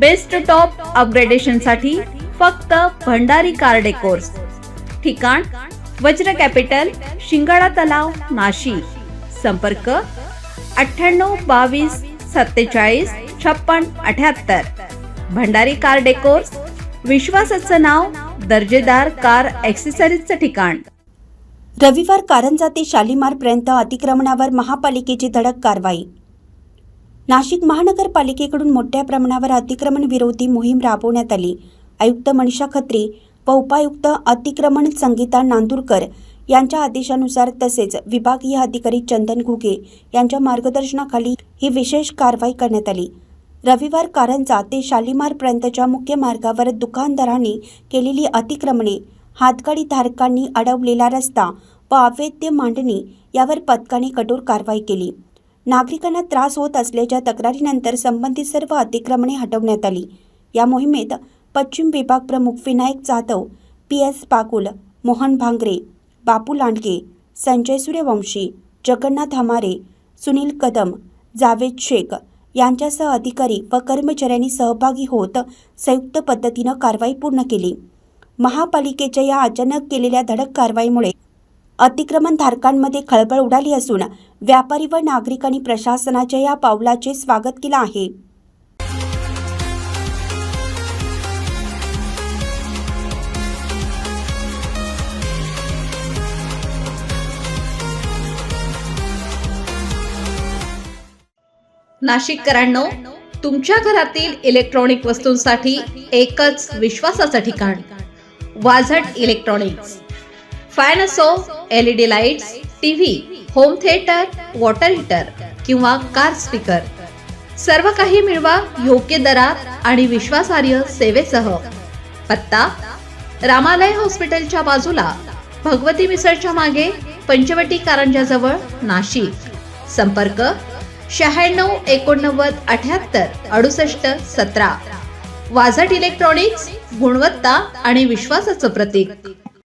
Best top अपग्रेडेशनसाठी फक्त Bhandari car decors ठिकाण वज्र capital शिंगाडा तलाव नाशिक. संपर्क अठ्ठ्याण्णव बावीस सत्तेचाळीस छप्पन अठ्याहत्तर. भंडारी कार डेकोर्स विश्वासाचं नाव दर्जेदार कार ॲक्सेसरीजचं ठिकाण. रविवार कारंजा ते शालिमारपर्यंत अतिक्रमणावर महापालिकेची धडक कारवाई. नाशिक महानगरपालिकेकडून मोठ्या प्रमाणावर अतिक्रमण विरोधी मोहीम राबवण्यात आली. आयुक्त मनीषा खत्री व उपायुक्त अतिक्रमण संगीता नांदूरकर यांच्या आदेशानुसार तसेच विभागीय अधिकारी चंदन घुगे यांच्या मार्गदर्शनाखाली ही विशेष कारवाई करण्यात आली. रविवार कारंजा ते शालिमारपर्यंतच्या मुख्य मार्गावर दुकानदारांनी केलेली अतिक्रमणे हातगाडी धारकांनी अडवलेला रस्ता व अवैध मांडणी यावर पथकाने कठोर कारवाई केली. नागरिकांना त्रास होत असल्याच्या तक्रारीनंतर संबंधित सर्व अतिक्रमणे हटवण्यात आली. या मोहिमेत पश्चिम विभाग प्रमुख विनायक जाधव पी एस पाकुल मोहन भांगरे बापू लांडगे संजय सूर्यवंशी जगन्नाथ हमारे सुनील कदम जावेद शेख यांच्यासह अधिकारी व कर्मचाऱ्यांनी सहभागी होत संयुक्त पद्धतीनं कारवाई पूर्ण केली. महापालिकेच्या या अचानक केलेल्या धडक कारवाईमुळे अतिक्रमण धारकांमध्ये खळबळ उडाली असून व्यापारी व नागरिकांनी प्रशासनाच्या या पावलाचे स्वागत केलं आहे. नाशिककरांनो तुमच्या घरातील इलेक्ट्रॉनिक वस्तूंसाठी एकच विश्वासाचं ठिकाण वाझट इलेक्ट्रॉनिक्स. फॅन असो L E D lights TV home theatre water heater किंवा कार स्पीकर सर्व काही मिळवा योग्य दरात आणि विश्वासार्ह सेवेसह. पत्ता रामालय हॉस्पिटलच्या बाजूला भगवती मिसळच्या मागे पंचवटी कारंजाजवळ नाशिक. संपर्क शहाण्णव एकोणनव्वद अठ्याहत्तर अडुसष्ट सतरा. वाझट इलेक्ट्रॉनिक्स गुणवत्ता आणि विश्वासाचं प्रतीक.